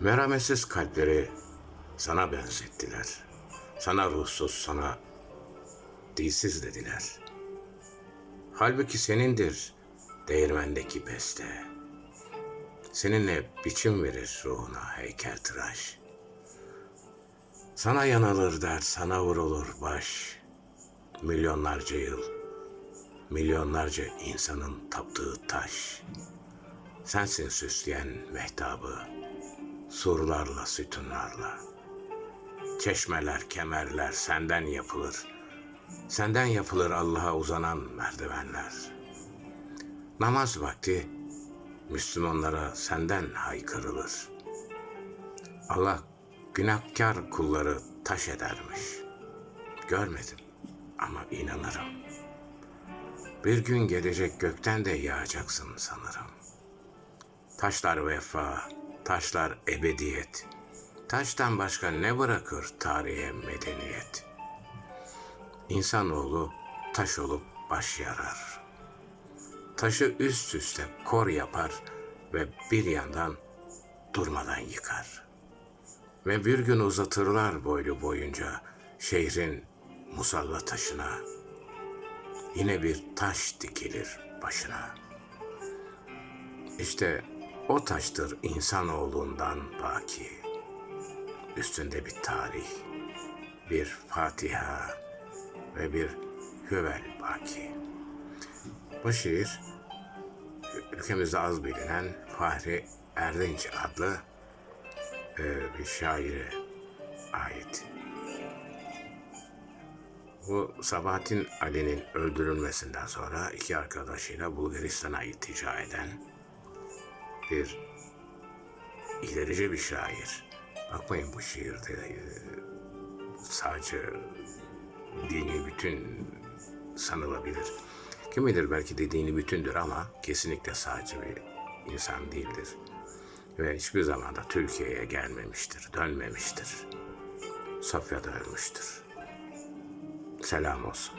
Merhametsiz kalpleri sana benzettiler. Sana ruhsuz, sana dilsiz dediler. Halbuki senindir değirmendeki beste. Seninle biçim verir ruhuna heykeltıraş. Sana yanılır dert, sana vurulur baş. Milyonlarca yıl, milyonlarca insanın taptığı taş. Sensin süsleyen mehtabı, surlarla, sütunlarla. Çeşmeler, kemerler senden yapılır. Senden yapılır Allah'a uzanan merdivenler. Namaz vakti Müslümanlara senden haykırılır. Allah günahkar kulları taş edermiş. Görmedim ama inanırım. Bir gün gelecek gökten de yağacaksın sanırım. Taşlar vefa, taşlar ebediyet. Taştan başka ne bırakır tarihe medeniyet? İnsanoğlu taş olup baş yarar. Taşı üst üste kor yapar ve bir yandan durmadan yıkar. Ve bir gün uzatırlar boylu boyunca şehrin musalla taşına. Yine bir taş dikilir başına. İşte o taştır insanoğlundan baki. Üstünde bir tarih, bir Fatiha ve bir Hüvel baki. Bu şiir ülkemizde az bilinen Fahri Erdinç adlı e, bir şaire ait. Bu Sabahattin Ali'nin öldürülmesinden sonra iki arkadaşıyla Bulgaristan'a iltica eden bir ilerici bir şair. Bakmayın bu şiirde e, sadece dini bütün sanılabilir. Kim bilir belki de dini bütündür ama kesinlikle sadece bir insan değildir. Ve hiçbir zaman da Türkiye'ye gelmemiştir, dönmemiştir. Sofya'da ölmüştür. Selam olsun.